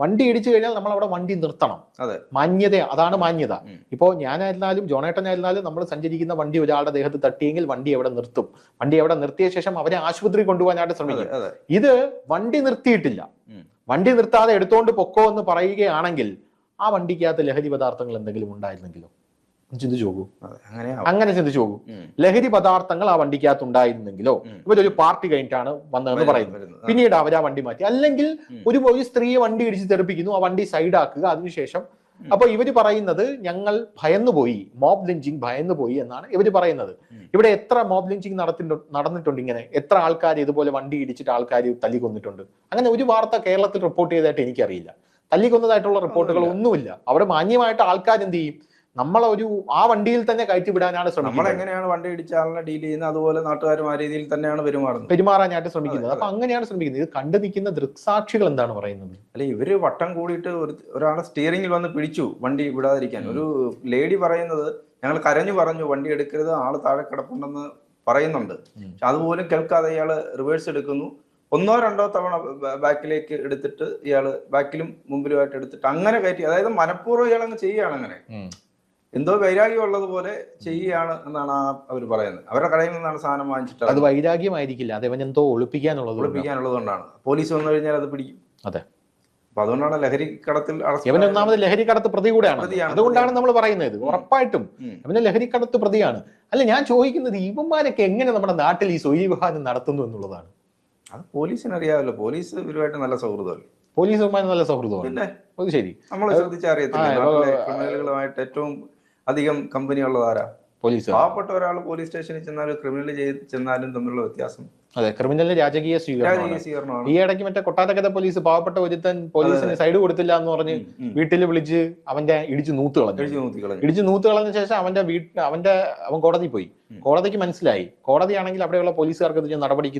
വണ്ടി ഇടിച്ചു കഴിഞ്ഞാൽ നമ്മൾ അവിടെ വണ്ടി നിർത്തണം. അതെ. മാന്യത അതാണ് മാന്യത. ഇപ്പോൾ ഇപ്പോ ഞാനായിരുന്നാലും ജോണേട്ടനായിരുന്നാലും നമ്മൾ സഞ്ചരിക്കുന്ന വണ്ടി ഒരാളുടെ ദേഹത്ത് തട്ടിയെങ്കിൽ വണ്ടി എവിടെ നിർത്തും. വണ്ടി എവിടെ നിർത്തിയ ശേഷം അവരെ ആശുപത്രി കൊണ്ടുപോകാനായിട്ട് ശ്രമിക്കും. ഇത് വണ്ടി നിർത്തിയിട്ടില്ല. വണ്ടി നിർത്താതെ എടുത്തോണ്ട് പൊക്കോ എന്ന് പറയുകയാണെങ്കിൽ ആ വണ്ടിക്കകത്ത് ലഹരി പദാർത്ഥങ്ങൾ എന്തെങ്കിലും ഉണ്ടായിരുന്നെങ്കിലോ? ചിന്തിച്ചു പോകും അങ്ങനെ അങ്ങനെ ചിന്തിച്ചു പോകും ലഹരി പദാർത്ഥങ്ങൾ ആ വണ്ടിക്കകത്ത് ഉണ്ടായിരുന്നെങ്കിലോ ഇവരൊരു പാർട്ടി കഴിഞ്ഞിട്ടാണ് വന്നതെന്ന് പറയുന്നത്. പിന്നീട് അവർ ആ വണ്ടി മാറ്റി. അല്ലെങ്കിൽ ഒരു ഒരു സ്ത്രീയെ വണ്ടി ഇടിച്ച് തെറിപ്പിക്കുന്നു ആ വണ്ടി സൈഡാക്കുക അതിനുശേഷം. അപ്പൊ ഇവർ പറയുന്നത് ഞങ്ങൾ ഭയന്നുപോയി മോബ് ലിഞ്ചിങ് ഭയന്നുപോയി എന്നാണ് ഇവർ പറയുന്നത്. ഇവിടെ എത്ര മോബ് ലിഞ്ചിങ് നടത്തിട്ടുണ്ട് നടന്നിട്ടുണ്ട് ഇങ്ങനെ? എത്ര ആൾക്കാർ ഇതുപോലെ വണ്ടി ഇടിച്ചിട്ട് ആൾക്കാർ തല്ലിക്കൊന്നിട്ടുണ്ട്? അങ്ങനെ ഒരു വാർത്ത കേരളത്തിൽ റിപ്പോർട്ട് ചെയ്തതായിട്ട് എനിക്കറിയില്ല. തല്ലിക്കൊന്നതായിട്ടുള്ള റിപ്പോർട്ടുകൾ ഒന്നുമില്ല. അവിടെ മാന്യമായിട്ട് ആൾക്കാർ എന്ത് ചെയ്യും? നമ്മളെ ഒരു ആ വണ്ടിയിൽ തന്നെ കയറ്റി വിടാനാണ് നമ്മൾ എങ്ങനെയാണ് വണ്ടി ഇടിച്ച ആളിനെ ഡീൽ ചെയ്യുന്നത്? അതുപോലെ നാട്ടുകാരും ആ രീതിയിൽ തന്നെയാണ് പെരുമാറുന്നത്. പെരുമാറാനായിട്ട് ശ്രമിക്കുന്നത്. അപ്പൊ അങ്ങനെയാണ് ശ്രമിക്കുന്നത്. ഇത് കണ്ടു നിൽക്കുന്ന ദൃക്സാക്ഷികൾ എന്താണ് പറയുന്നത്? അല്ലെ ഇവർ വട്ടം കൂടിയിട്ട് ഒരു ഒരാളെ സ്റ്റിയറിംഗിൽ വന്ന് പിടിച്ചു വണ്ടി വിടാതിരിക്കാൻ. ഒരു ലേഡി പറയുന്നത് ഞങ്ങൾ കരഞ്ഞു പറഞ്ഞു വണ്ടി എടുക്കരുത് ആൾ താഴെ കിടപ്പുണ്ടെന്ന് പറയുന്നുണ്ട്. പക്ഷെ അതുപോലും കേൾക്കാതെ ഇയാൾ റിവേഴ്സ് എടുക്കുന്നു. ഒന്നോ രണ്ടോ തവണ ബാക്കിലേക്ക് എടുത്തിട്ട് ഇയാൾ ബാക്കിലും മുമ്പിലുമായിട്ട് എടുത്തിട്ട് അങ്ങനെ കയറ്റി അതായത് മനഃപൂർവം ഇയാൾ അങ്ങ് ചെയ്യുകയാണ് അങ്ങനെ. എന്തോ വൈരാഗ്യം ഉള്ളതുപോലെ ചെയ്യുകയാണ് എന്നാണ് ആ അവർ പറയുന്നത്. അവരുടെ കടയിൽ നിന്നാണ് സാധനം വാങ്ങിച്ചിട്ട് അത് വൈരാഗ്യമായിരിക്കില്ല. അത് അവൻ എന്തോ ഒളിപ്പിക്കാനുള്ളത്. ഒളിപ്പിക്കാനുള്ളത് കൊണ്ടാണ് പോലീസ് വന്നു കഴിഞ്ഞാൽ അത് പിടിക്കും. അതെ. അപ്പൊ അതുകൊണ്ടാണ് ലഹരി കടത്തിൽ ഇവൻ. ഒന്നാമത് ലഹരി കടത്ത് പ്രതി കൂടെയാണ് അതുകൊണ്ടാണ് നമ്മൾ പറയുന്നത്. ഉറപ്പായിട്ടും. അവന് ലഹരി കടത്ത് പ്രതിയാണ്. അല്ല ഞാൻ ചോദിക്കുന്നത് ഇവന്മാരൊക്കെ എങ്ങനെ നമ്മുടെ നാട്ടിൽ ഈ സ്വൈര്യ വിവാഹം നടത്തുന്നു എന്നുള്ളതാണ്? അത് പോലീസിന് അറിയാമല്ലോ പോലീസ് ഇവരുമായിട്ട് നല്ല സൗഹൃദമല്ലേ? പോലീസുമായി നല്ല സൗഹൃദമാണ്. അത് ശരി. നമ്മൾ ക്രിമിനലുകളുമായിട്ട് ഏറ്റവും അധികം കമ്പനി ഉള്ളതാരാ പോലീസ്. പാവപ്പെട്ട ഒരാൾ പോലീസ് സ്റ്റേഷനിൽ ചെന്നാലും ക്രിമിനൽ ചെന്നാലും തമ്മിലുള്ള വ്യത്യാസം. അതെ ക്രിമിനലിന് രാജകീയ സ്വീകരണമാണ്. സ്വീകരണമാണ്. ഈ ഇടയ്ക്ക് മറ്റേ കൊട്ടാരക്കര പോലീസ് പാവപ്പെട്ട ഒരുത്തൻ പോലീസിന് സൈഡ് കൊടുത്തില്ല എന്ന് പറഞ്ഞ്. വീട്ടിൽ വിളിച്ച് അവന്റെ ഇടിച്ചു നൂത്ത് കളഞ്ഞു. ഇടിച്ചു നൂത്ത് കളഞ്ഞ. ശേഷം അവന്റെ വീട്ടിൽ അവന്റെ അവൻ കോടതി പോയി. കോടതിക്ക് മനസ്സിലായി. കോടതിയാണെങ്കിൽ അവിടെയുള്ള പോലീസുകാർക്ക് ഇതിന് നടപടിക്ക്